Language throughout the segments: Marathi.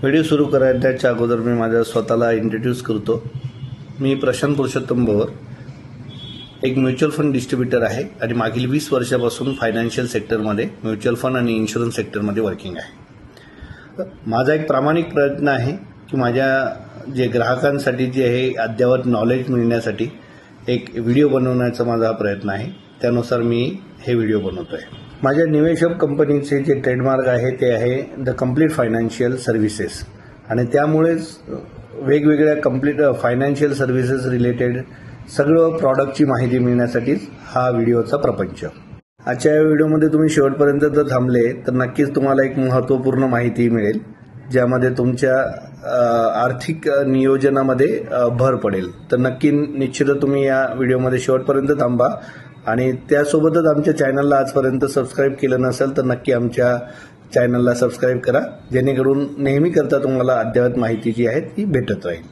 व्हिडिओ सुरू करायच्या अगोदर मी माझ्या स्वतःला इंट्रोड्यूस करतो. मी प्रशांत पुरुषोत्तम भवर एक म्युच्युअल फंड डिस्ट्रीब्युटर आहे आणि मागील वीस वर्षापासून फायनान्शियल सेक्टरमध्ये म्युच्युअल फंड आणि इन्शुरन्स सेक्टरमध्ये वर्किंग आहे. माझा एक प्रामाणिक प्रयत्न आहे की माझ्या जे ग्राहकांसाठी जे आहे अद्ययावत नॉलेज मिळण्यासाठी एक व्हिडिओ बनवण्याचा माझा हा प्रयत्न आहे. त्यानुसार मी हे व्हिडिओ बनवतो आहे माझ्या निवेशक कंपनीचे जे ट्रेडमार्क आहे ते आहे द कंप्लीट फायनान्शियल सर्व्हिसेस आणि त्यामुळेच वेगवेगळ्या कंप्लीट फायनान्शियल सर्व्हिसेस रिलेटेड सगळं प्रॉडक्टची माहिती मिळण्यासाठीच हा व्हिडिओचा प्रपंच. आजच्या या व्हिडिओमध्ये तुम्ही शेवटपर्यंत जर थांबले तर नक्कीच तुम्हाला एक महत्त्वपूर्ण माहिती मिळेल ज्यामध्ये तुमच्या आर्थिक नियोजनामध्ये भर पडेल. तर नक्की निश्चित तुम्ही या व्हिडिओमध्ये शेवटपर्यंत थांबा. आणि त्यासोबतच आमच्या चॅनलला आजपर्यंत सबस्क्राईब केलं नसेल तर नक्की आमच्या चॅनलला सबस्क्राईब करा जेणेकरून नेहमी करता तुम्हाला अद्ययावत माहिती जी आहे ती भेटत राहील.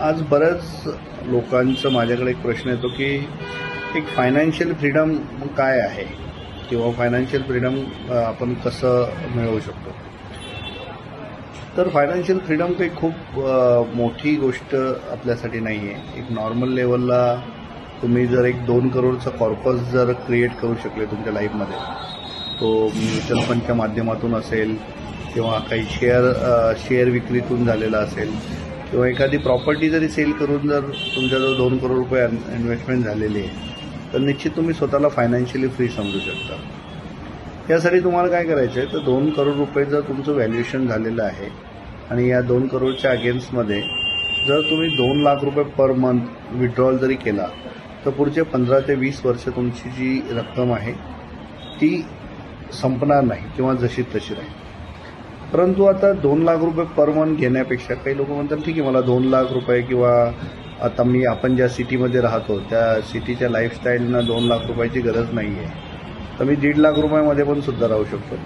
आज बऱ्याच लोकांचं माझ्याकडे एक प्रश्न येतो की एक फायनान्शियल फ्रीडम काय आहे? किंवा फायनान्शियल फ्रीडम आपण कसं मिळवू शकतो? तर फायनान्शियल फ्रीडम काही खूप मोठी गोष्ट आपल्यासाठी नाही आहे एक नॉर्मल लेवलला तुम्ही जर एक दोन करोडचा कॉर्पस जर क्रिएट करू शकले तुमच्या लाईफमध्ये तो म्युच्युअल फंडच्या माध्यमातून असेल किंवा काही शेअर शेअर विक्रीतून झालेला असेल किंवा एखादी प्रॉपर्टी जरी सेल करून जर तुमच्याजवळ दोन करोड रुपये इन्व्हेस्टमेंट झालेली आहे तर निश्चित तुम्ही स्वतःला फायनान्शियली फ्री समजू शकता. यासाठी तुम्हाला काय करायचं आहे तर दोन करोड रुपये जर तुमचं व्हॅल्युएशन झालेलं आहे आणि या दोन करोडच्या अगेन्स्टमध्ये जर तुम्ही दोन लाख रुपये पर मंथ विड्रॉल जरी केला तर पुढचे पंधरा ते वीस वर्ष तुमची जी रक्कम आहे ती संपणार नाही किंवा जशी तशी राहील. परंतु आता दोन लाख रुपये पर मंथ घेण्यापेक्षा काही लोक म्हणतात ठीक आहे मला दोन लाख रुपये किंवा आता मी आपण ज्या सिटीमध्ये राहतो त्या सिटीच्या लाईफस्टाईलनं दोन लाख रुपयाची गरज नाही आहे तर मी दीड लाख रुपयामध्ये पण सुद्धा राहू शकतो.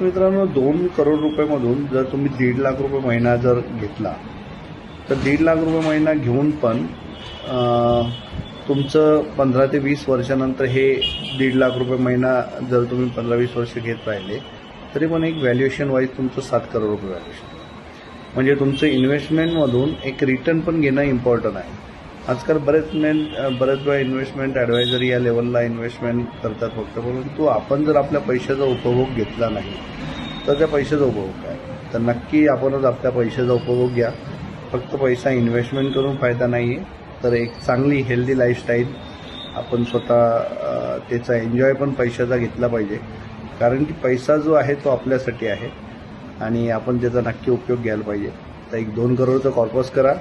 मित्रांनो दोन करोड रुपयेमधून जर तुम्ही दीड लाख रुपये महिना जर घेतला तर दीड लाख रुपये महिना घेऊन पण तुमचं पंधरा ते वीस वर्षानंतर हे दीड लाख रुपये महिना जर तुम्ही पंधरा वीस वर्ष घेत राहिले तरी पण एक व्हॅल्युएशन वाईज तुमचं सात करोड रुपये व्हॅल्युएशन म्हणजे तुमचं इन्व्हेस्टमेंटमधून एक रिटर्न पण घेणं इम्पॉर्टंट आहे. आजकाल बरेच मेन बरेच वेळा इन्व्हेस्टमेंट ॲडवायझरी या लेवलला इन्व्हेस्टमेंट करतात फक्त परंतु आपण जर आपल्या पैशाचा उपभोग घेतला नाही तर त्या पैशाचा उपभोग काय? तर नक्की आपणच आपल्या पैशाचा उपभोग घ्या. फक्त पैसा इन्व्हेस्टमेंट करून फायदा नाही आहे तर एक चांगली हेल्दी लाईफस्टाईल आपण स्वतः त्याचा एन्जॉय पण पैशाचा घेतला पाहिजे. कारण की पैसा जो आहे तो आपल्यासाठी आहे. आणि आपण त्याचा नक्की उपयोग घ्यायला पाहिजे. तर एक दोन करोडचा कॉर्पस करा.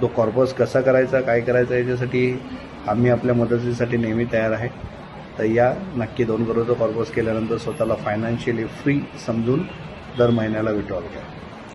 तो कॉर्पस कसा करायचा काय करायचा याच्यासाठी आम्ही आपल्या मदतीसाठी नेहमी तयार आहे. तर या नक्की दोन करोडचा कॉर्पस केल्यानंतर स्वतःला फायनान्शियली फ्री समजून दर महिन्याला विड्रॉल घ्या